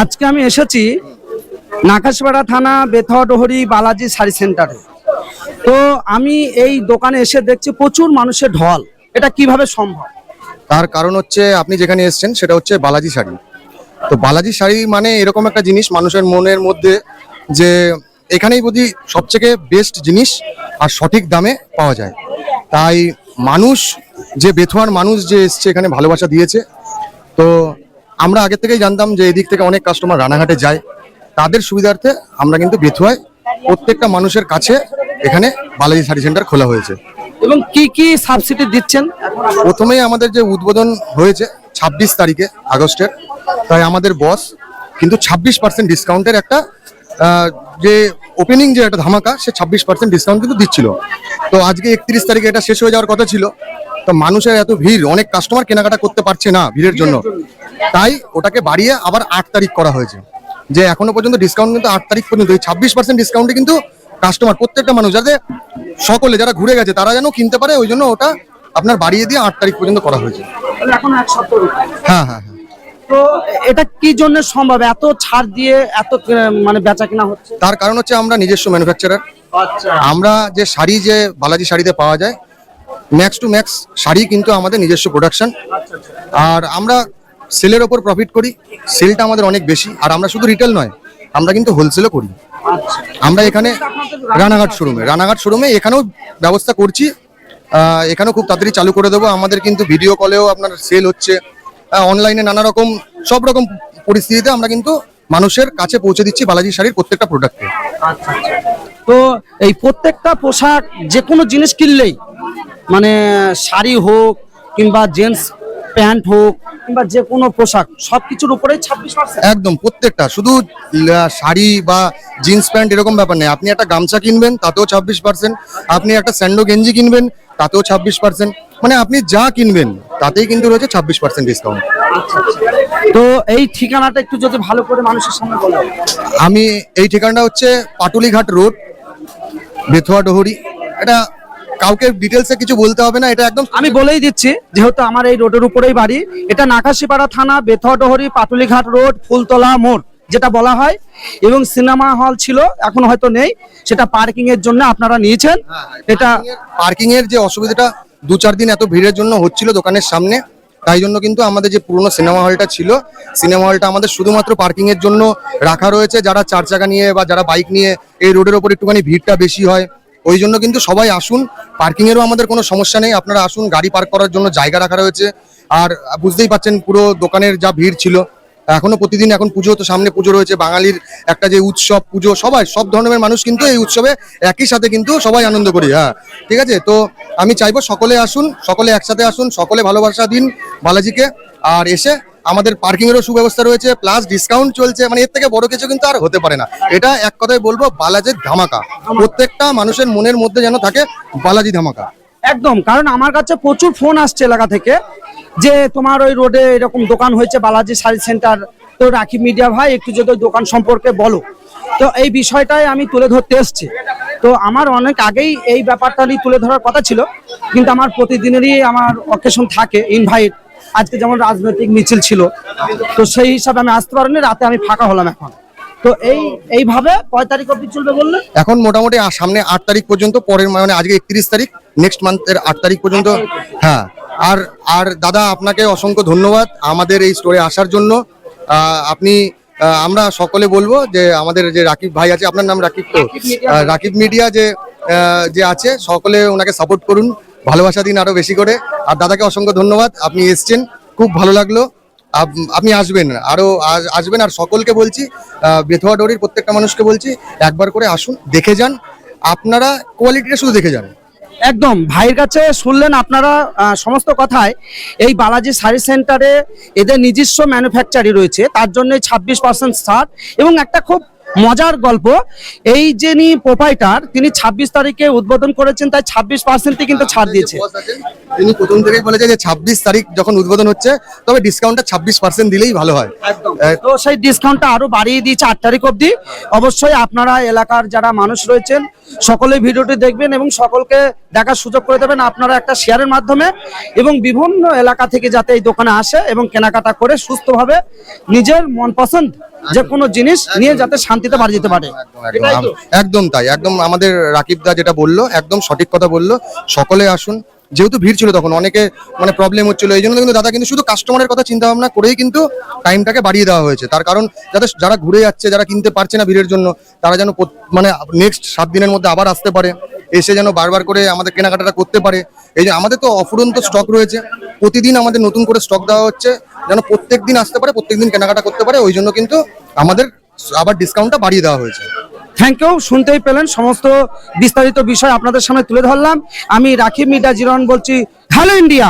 আজকে আমি এসেছি নাকাশপাড়া থানা বেথডহরি বালাজি শাড়ি সেন্টারে। তো আমি এই দোকানে এসে দেখছি প্রচুর মানুষের ঢল। এটা কীভাবে সম্ভব? তার কারণ হচ্ছে আপনি যেখানে এসেছেন সেটা হচ্ছে বালাজি শাড়ি। তো বালাজি শাড়ি মানে এরকম একটা জিনিস মানুষের মনের মধ্যে যে এখানেই বুঝি সবথেকে বেস্ট জিনিস আর সঠিক দামে পাওয়া যায়। তাই মানুষ, যে বেথুয়ার মানুষ যে এসছে এখানে ভালোবাসা দিয়েছে, তো আমরা আগে থেকেই জানতাম যে এদিক থেকে অনেক কাস্টমার রানাঘাটে যায়। তাদের সুবিধার্থে আমরা কিন্তু বেথুয়ায় প্রত্যেকটা মানুষের কাছে এখানে বালাজি শাড়ি সেন্টার খোলা হয়েছে। এবং কি কি সাবসিডি দিচ্ছেন? প্রথমেই আমাদের যে উদ্বোধন হয়েছে ছাব্বিশ তারিখে আগস্টের তাই আমাদের বস কিন্তু ছাব্বিশ পার্সেন্ট ডিসকাউন্টের একটা যে ওপেনিং যে একটা ধামাকা সে ছাব্বিশ পার্সেন্ট ডিসকাউন্ট কিন্তু দিচ্ছিল। তো আজকে একত্রিশ তারিখে এটা শেষ হয়ে যাওয়ার কথা ছিল। তো মানুষের এত ভিড় অনেক কাস্টমার কেনাকাটা করতে পারছে না ভিড়ের জন্য। তাই ওটাকে বাড়িয়ে আবার আট তারিখ করা হয়েছে। যে এখনও পর্যন্ত ডিসকাউন্ট কিন্তু আট তারিখ পর্যন্ত এই ছাব্বিশ পার্সেন্ট ডিসকাউন্টে কিন্তু কাস্টমার প্রত্যেকটা মানুষ যাতে সকলে যারা ঘুরে গেছে তারা যেন কিনতে পারে ওই জন্য ওটা আপনার বাড়িয়ে দিয়ে আট তারিখ পর্যন্ত করা হয়েছে। এখন হ্যাঁ হ্যাঁ হ্যাঁ। তো এটা কি জন্য সম্ভব? এত ছাড় দিয়ে এত মানে বেচা কিনা হচ্ছে? তার কারণ হচ্ছে আমরা নিজস্ব ম্যানুফ্যাকচারার আচ্ছা। আমরা যে শাড়ি যে বালাজি শাড়িতে পাওয়া যায় ম্যাক্স টু ম্যাক্স শাড়ি কিন্তু আমাদের নিজস্ব প্রোডাকশন আর আমরা সেলের ওপর প্রফিট করি সেলটা আমাদের অনেক বেশি। আর আমরা শুধু রিটেল নয়, আমরা কিন্তু হোলসেলও করি। আমরা এখানে রানাঘাট শোরুমে রানাঘাট শোরুমে এখানেও ব্যবস্থা করছি। এখানেও খুব তাড়াতাড়ি চালু করে দেবো। আমাদের কিন্তু ভিডিও কলেও আপনার সেল হচ্ছে। অনলাইনে নানা রকম সব রকম পরিস্থিতিতে আমরা কিন্তু মানুষের কাছে পৌঁছে দিচ্ছি বালাজি শাড়ির প্রত্যেকটা প্রোডাক্টকে আচ্ছা আচ্ছা। তো এই প্রত্যেকটা পোশাক যে কোনো জিনিস কিনলেই মানে শাড়ি হোক কিংবা জেন্টস প্যান্ট হোক কিংবা যে কোনো পোশাক সব কিছুর উপরেই ছাব্বিশ পার্সেন্ট একদম প্রত্যেকটা। শুধু শাড়ি বা জিন্স প্যান্ট এরকম ব্যাপার নেই। আপনি একটা গামছা কিনবেন তাতেও ছাব্বিশ পার্সেন্ট আপনি একটা স্যান্ডো গেঞ্জি কিনবেন তাতেও ছাব্বিশ পার্সেন্ট মানে আপনি যা কিনবেন তাতেই কিন্তু রয়েছে ছাব্বিশ পার্সেন্ট ডিসকাউন্ট তো এই ঠিকানাটা একটু যদি ভালো করে মানুষের সামনে বলো। আমি এই ঠিকানাটা হচ্ছে পাটুলিঘাট রোড বেথুয়া ডহরি। এটা কাউকে ডিটেলসে কিছু বলতে হবে না এটা একদম আমি বলেই দিচ্ছি যেহেতু আমার এই রোডের উপরেই বাড়ি এটা নাকাশিপাড়া থানা বেথডহরি পাটুলিঘাট রোড ফুলতলা মোড় যেটা বলা হয়। এবং সিনেমা হল ছিল এখন হয়তো নেই সেটা পার্কিং এর জন্য আপনারা নিয়েছেন। এটা পার্কিং এর যে অসুবিধাটা দু চার দিন এত ভিড়ের জন্য হচ্ছিল দোকানের সামনে তাই জন্য কিন্তু আমাদের যে পুরনো সিনেমা হলটা ছিল সিনেমা হলটা আমাদের শুধুমাত্র পার্কিং এর জন্য রাখা রয়েছে। যারা চার চাকা নিয়ে বা যারা বাইক নিয়ে এই রোডের ওপর একটুখানি ভিড়টা বেশি হয় ওই জন্য কিন্তু সবাই আসুন, পার্কিংয়েরও আমাদের কোনো সমস্যা নেই, আপনারা আসুন, গাড়ি পার্ক করার জন্য জায়গা রাখা রয়েছে। আর বুঝতেই পাচ্ছেন পুরো দোকানের যা ভিড় ছিল, এখনও প্রতিদিন এখন পুজো তো সামনে পুজো রয়েছে, বাঙালির একটা যে উৎসব, পুজো, সবাই, সব ধরনের মানুষ কিন্তু এই উৎসবে একই সাথে কিন্তু সবাই আনন্দ করি হ্যাঁ। ঠিক আছে? তো আমি চাইব সকলে আসুন, সকলে একসাথে আসুন, সকলে ভালোবাসা দিন বালাজিকে, আর এসে আমাদের পার্কিং এরও সুব্যবস্থা রয়েছে প্লাস ডিসকাউন্ট চলছে মানে এর থেকে বড় কিছু কিন্তু আর হতে পারে না। এটা এক কথায় বলব, বালাজির ধামাকা। প্রত্যেকটা মানুষের মনের মধ্যে যেন থাকে বালাজি ধামাকা। একদম, কারণ আমার কাছে প্রচুর ফোন আসছে এলাকা থেকে, যে তোমার ওই রোডে এরকম দোকান হয়েছে, বালাজি শাড়ি সেন্টার তো রাখি মিডিয়া ভাই, একটু যদি দোকান সম্পর্কে বলো। তো এই বিষয়টাই আমি তুলে ধরতে এসেছি। তো আমার অনেক আগেই এই ব্যাপারটা তুলে ধরার কথা ছিল, কিন্তু আমার প্রতিদিনেরই আমার অকেশন থাকে ইনভাইট আজকে যেমন রাজনৈতিক মিছিল ছিল তো সেই হিসাবে আমি আসতে পারিনি রাতে আমি ফাঁকা হলাম এখন। তো এই এইভাবে কয় তারিখ অব্দি চলবে বললে এখন মোটামুটি সামনে আট তারিখ পর্যন্ত পরের মানে আজকে একত্রিশ তারিখ নেক্সট মান্থের আট তারিখ পর্যন্ত। হ্যাঁ আর আর দাদা আপনাকে অসংখ্য ধন্যবাদ আমাদের এই স্টোরে আসার জন্য। আপনি আমরা সকলে বলব যে আমাদের যে রাকিব ভাই আছে আপনার নাম রাকিব তো? রাকিব মিডিয়া। যে যে আছে সকলে ওনাকে সাপোর্ট করুন। ভালোবাসা দিন আরও বেশি করে। আর দাদাকে অসংখ্য ধন্যবাদ, আপনি এসছেন, খুব ভালো লাগল। আপ- আপনি আসবেন, আরও আসবেন, আর সকলকে বলছি বেথুয়া ডোরির প্রত্যেকটা মানুষকে বলছি, একবার করে আসুন, দেখে যান, আপনারা কোয়ালিটিটা শুধু দেখে যান। একদম, ভাইয়ের কাছে শুনলেন আপনারা সমস্ত কথায়, এই বালাজি শাড়ি সেন্টারে এদের নিজস্ব ম্যানুফ্যাকচারই রয়েছে, তার জন্য ছাব্বিশ পার্সেন্ট ছাড়, এবং একটা খুব মজার গল্প। এই যিনি প্রোপাইটার তিনি ছাব্বিশ তারিখে উদ্বোধন করেছেন তাই ছাব্বিশ পার্সেন্টই কিন্তু ছাড় দিয়েছে। তিনি প্রথম থেকেই বলেছে যে ছাব্বিশ তারিখ যখন উদ্বোধন হচ্ছে তবে ডিসকাউন্টটা ছাব্বিশ পার্সেন্ট দিলেই ভালো হয়। তো সেই ডিসকাউন্টটা আরও বাড়িয়ে দিয়েছে আট তারিখ অবধি। অবশ্যই আপনারা এলাকার যারা মানুষ রয়েছেন সকলে ভিডিওটি দেখবেন এবং সকলকে দেখার সুযোগ করে দেবেন। আপনারা একটা শেয়ারের মাধ্যমে এবং বিভিন্ন এলাকা থেকে যাতে এই দোকানে আসে এবং কেনাকাটা করে সুস্থভাবে নিজের মন পছন্দ যে কোনো জিনিস নিয়ে যাতে শান্তিতে বাড়ি যেতে পারে। একদম, তাই একদম আমাদের রাকিব দা যেটা বলল একদম সঠিক কথা বলল। সকলে আসুন। যেহেতু ভিড় ছিল তখন অনেকে মানে প্রবলেম হচ্ছিল এই জন্য কিন্তু দাদা কিন্তু শুধু কাস্টমারের কথা চিন্তা ভাবনা করেই কিন্তু টাইমটাকে বাড়িয়ে দেওয়া হয়েছে। তার কারণ যাতে যারা ঘুরে যাচ্ছে যারা কিনতে পারছে না ভিড়ের জন্য তারা যেন মানে নেক্সট সাত দিনের মধ্যে আবার আসতে পারে। এসে যেন বারবার করে আমাদের কেনাকাটাটা করতে পারে। এই যে আমাদের তো অফুরন্ত স্টক রয়েছে। প্রতিদিন আমাদের নতুন করে স্টক দেওয়া হচ্ছে। যেন প্রত্যেক দিন আসতে পারে প্রত্যেক দিন কেনাকাটা করতে পারে। ওই জন্য কিন্তু আমাদের আবার ডিসকাউন্টটা বাড়িয়ে দেওয়া হয়েছে। থ্যাংক ইউ শুনতেই পেলেন, সমস্ত বিস্তারিত বিষয় আপনাদের সামনে তুলে ধরলাম। আমি রাখি মিডা জিরন বলছি, হ্যালো ইন্ডিয়া!